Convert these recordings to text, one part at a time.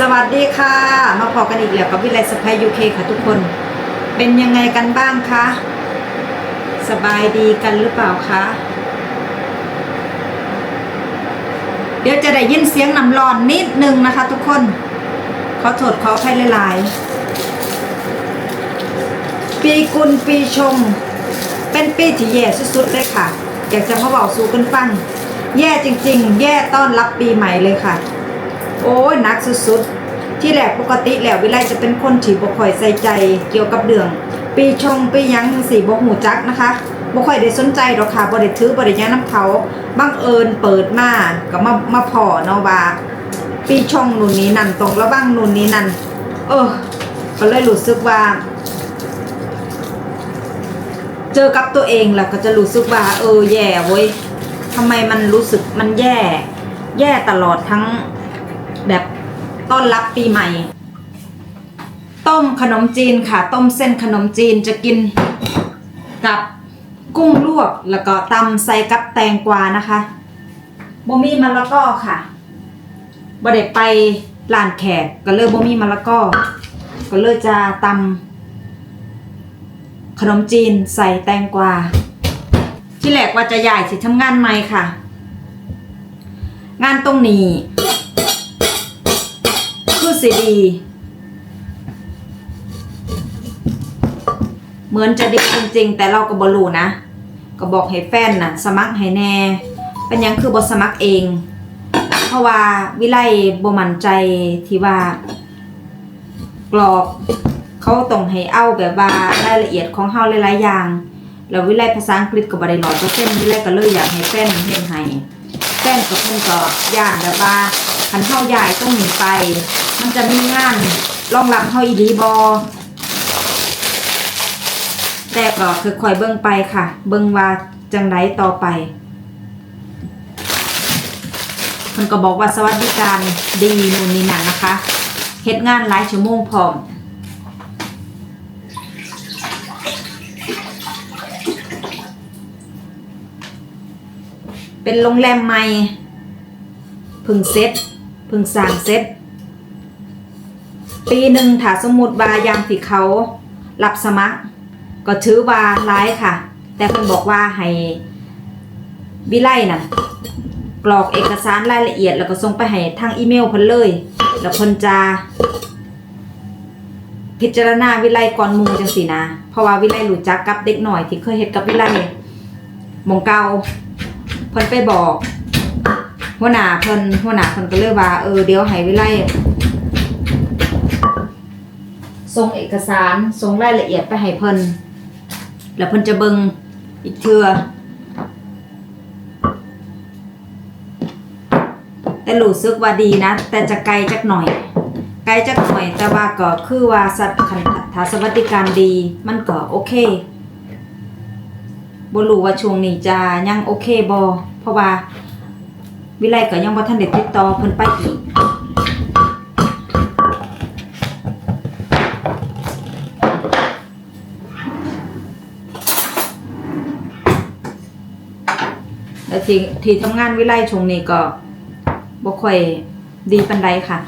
สวัสดีค่ะ มาพอกันอีกแล้วกับวิไลสพายยูเคค่ะทุกคน เป็นยังไงกันบ้างคะสบายดีกันหรือเปล่าคะเดี๋ยวจะได้ยินเสียงน้ำร้อนนิดนึงนะคะ ทุกคนขอโทษขออภัยหลายๆปีกุลปีชง เป็นปีที่แย่สุดๆเลยค่ะ อยากจะมาบอกสู่กันฟัง แย่จริง ๆ แย่ต้อนรับปีใหม่เลยค่ะ โอ้ยนักสุดๆ ที่แรกปกติแล้ววิไลจะเป็นคนที่บ่ค่อยใส่ใจเกี่ยวกับเรื่องปีชงปียังสีบ่หูจักนะคะบ่ค่อยได้สนใจดอกค่ะบ่ได้ถือบ่ได้หยังน้ำเขาบังเอิญเปิดมาก็มามาพอเนาะว่า ปีชงนู่นนี้นั่นตรงระวังนู่นนี้นั่นเออก็เลยรู้สึกว่า เจอกับตัวเองแล้วก็จะรู้สึกว่า เออแย่เว้ยทำไมมันรู้สึกมันแย่ แย่ตลอดทั้ง แบบต้อนรับปีใหม่ ต้มขนมจีนค่ะ ต้มเส้นขนมจีนจะกินกับกุ้งลวกแล้วก็ตำใส่กับแตงกวานะคะบ่มีมะละกอค่ะบ่ได้ไปร้านแขกก็เลยบ่มีมะละกอก็เลยจะตำขนมจีนใส่แตงกวาที่แรกว่าจะย้ายสิทำงานใหม่ค่ะ งานตรงนี้ คือสีดีเหมือนจะดีจริง ๆ แต่เราก็บรูนะ ก็บอกให้แฟนน่ะ สมัครให้แน่ เป็นยังคือบสมัครเอง เพราะว่าวิไลบ่มั่นใจที่ว่ากรอกเขาต้องให้เอาแบบว่ารายละเอียดของเฮาหลายๆอย่าง แล้ววิไลภาษาอังกฤษก็บ่ได้ร้อยเปอร์เซ็นต์วิไลก็เลยอยากให้แฟนเฮ็ดให้แฟนกับเพิ่นก็ย่านแบบว่าคันเฮาย้ายต้องหนีไป มันจะมีงานรองรับเฮาอีหลีบ่แต่ก็ค่อคอยเบิ่งไปค่ะ เบิ่งว่าจังไดต่อไปเพิ่นก็บอกว่าสวัสดิการดีนู่นนี่นั่นนะคะเฮ็ดงานหลายชั่วโมงพร้อมเป็นโรงแรมใหม่พึ่งเซ็ตพึ่งสร้างเซ็ต ปีหนึ่งถ้าสมมุติว่ายามที่เขารับสมัคร ก็ถือว่าร้ายค่ะ แต่เพิ่นบอกว่าให้วิไลน่ะกรอกเอกสารรายละเอียด แล้วก็ส่งไปให้ทางอีเมลพิ่นเลย แล้วเพิ่นจะ พิจารณาวิไลก่อนมูจังสินะ เพราะว่าวิไลรู้จักกับเด็กหน่อยที่เคยเฮ็ดกับวิไลมองเกาเพิ่นไปบอกหัวหน้าเพิ่นหัวหน้าเพิ่นก็เลยว่าเออเดี๋ยวให้วิไล ส่งเอกสารส่งรายละเอียดไปให้เพิ่นแล้วเพิ่นจะเบิ่งอีกเทื่อแต่รู้สึกว่าดีนะ แต่จะไกลจักหน่อย ไกลจักหน่อยแต่ว่าก็คือว่าสัตว์คันถาสวัสดิการดีมันก็โอเคบ่รู้ว่าช่วงนี้จะยังโอเคบ่เพราะว่าวิไลก็ยังบ่ทันได้ติดต่อเพิ่นไปอีก แล้วที่ที่ทำงานวิไลช่วงนี้ก็บ่ค่อยดีปานใดค่ะ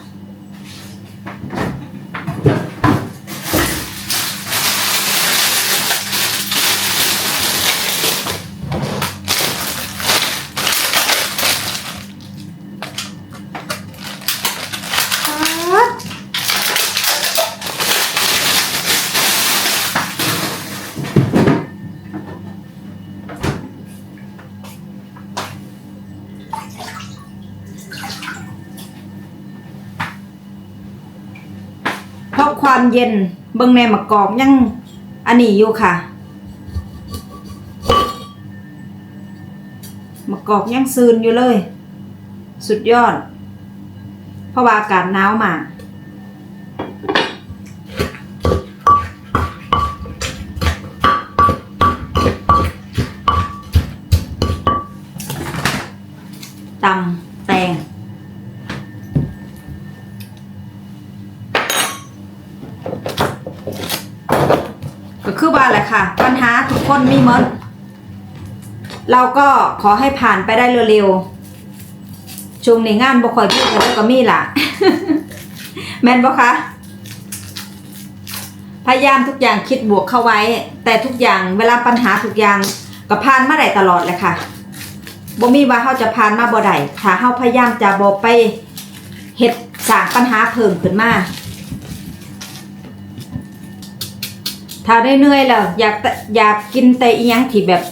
เพราะความเย็น เบิ่งในมกอกยังอันนี้อยู่ค่ะมะกอกยังซืนอยู่เลย สุดยอด เพราะว่าอากาศหนาวมากตำแตง ก็คือว่า แหละค่ะ ปัญหาทุกคนมีหมดเราก็ขอให้ผ่านไปได้เร็วๆช่วงนี้งานบ่ค่อยพี่แต่ก็มีล่ะ แม่นบ่คะพยายามทุกอย่างคิดบวกเข้าไว้ แต่ทุกอย่างเวลาปัญหาทุกอย่างก็ผ่านมาได้ตลอดเลยค่ะบ่มีว่าเฮาจะผ่านมาบ่ได้ถ้าเฮาพยายามจะบ่ไปเฮ็ดสร้างปัญหาเพิ่มขึ้นมา ถ้าได้เหนื่อยแล้วอยากอยากกินแต่อีหยังที่แบบ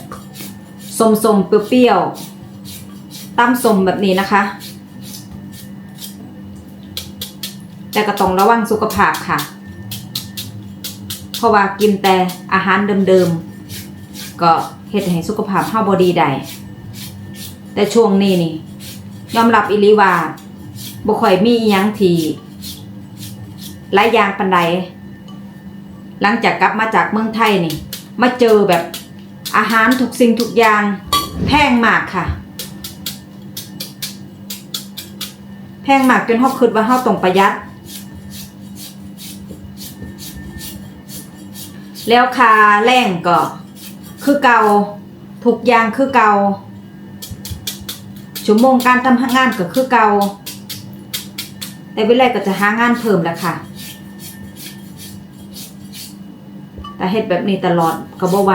สมๆเปรี้ยวๆตำสมแบบนี้นะคะ แต่ก็ต้องระวังสุขภาพค่ะ เพราะว่ากินแต่อาหารเดิมๆ ก็เฮ็ดให้สุขภาพเฮาบ่ดีได้แต่ช่วงนี้นี่ยอมรับอีหลีว่าบ่ค่อยมีอีหยังที่หลายอย่างปานใด หลังจากกลับมาจากเมืองไทยนี่ มาเจอแบบอาหารทุกสิ่งทุกอย่างแพงมากค่ะ แพงมากจนเฮาคิดว่าเฮาต้องประหยัด แล้วคาแรงก็คือเก่าทุกอย่างคือเก่าชั่วโมงการทำงานก็คือเก่าแต่วิไลก็จะหางานเพิ่มแล้วค่ะ แต่เฮ็ดแบบนี้ตลอดก็บ่ไหว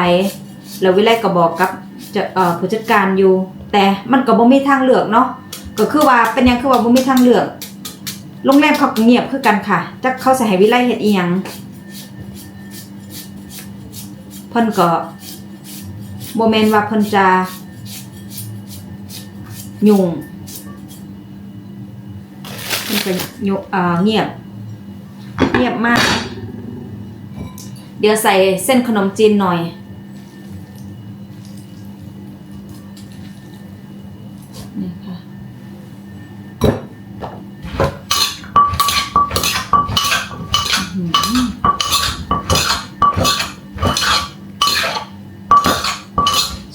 แล้ววิไลก็บอกกับจะเอ่อผู้จัดการอยู่ แต่มันก็บ่มีทางเลือกเนาะก็คือว่าเป็นยังคือว่าบ่มีทางเลือกโรงแรมเขาเงียบคือกันค่ะจักเขาสิให้วิไลเฮ็ดอีหยังเพิ่นก็บ่แม่นว่าเพิ่นจะยุ่งเพิ่นก็ยุเอ่อเงียบเงียบมาก เดี๋ยวใส่เส้นขนมจีนหน่อย นี่ค่ะ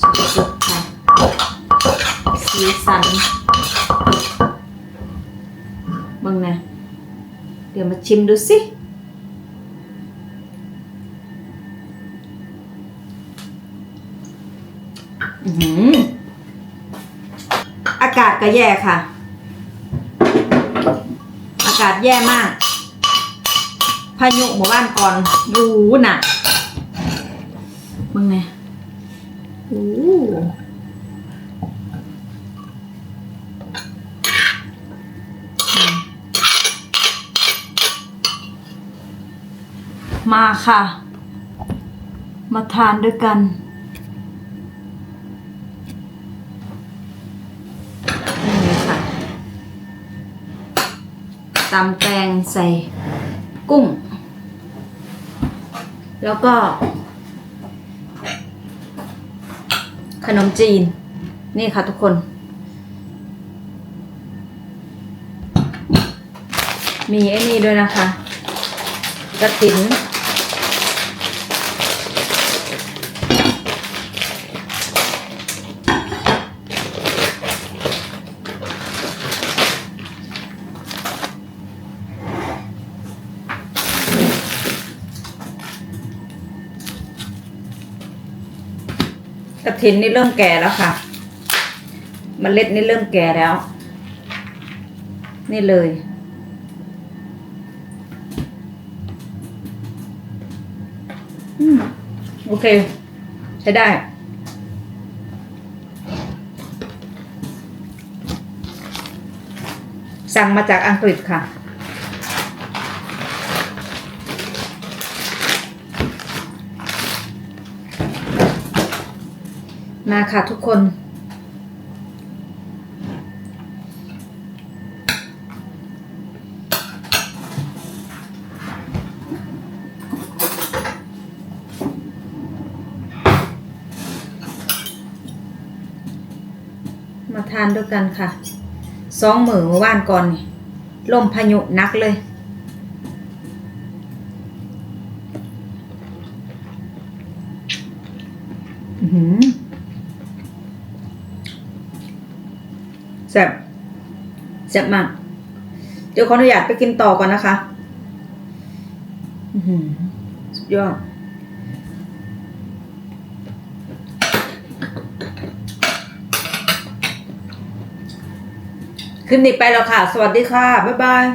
สุดๆค่ะ สีสันมึงนะ เดี๋ยวมาชิมดูสิ อากาศก็แย่ค่ะ อากาศแย่มาก พายุหมู่บ้านก่อนดูน่ะมึงไงโอ้มาค่ะ มาทานด้วยกันเลยค่ะ ตำแตงใส่กุ้ง แล้วก็ ขนมจีน นี่ค่ะทุกคน มีไอ้นี่ด้วยนะคะกระติน กระถินนี่เริ่มแก่แล้วค่ะมเมล็ดนี่เริ่มแก่แล้ว นี่เลยอืมโอเค ใช้ได้สั่งมาจากอังกฤษค่ะ มาค่ะทุกคน มาทานด้วยกันค่ะสองมือเมื่อวานก่อนลมพายุนักเลย ซ่บแซ่บมาก เดี๋ยวขออนุญาตไปกินต่อก่อนนะคะอือหือสุดยอดคลิปนี้ไปแล้วค่ะ สวัสดีค่ะ บ๊ายบาย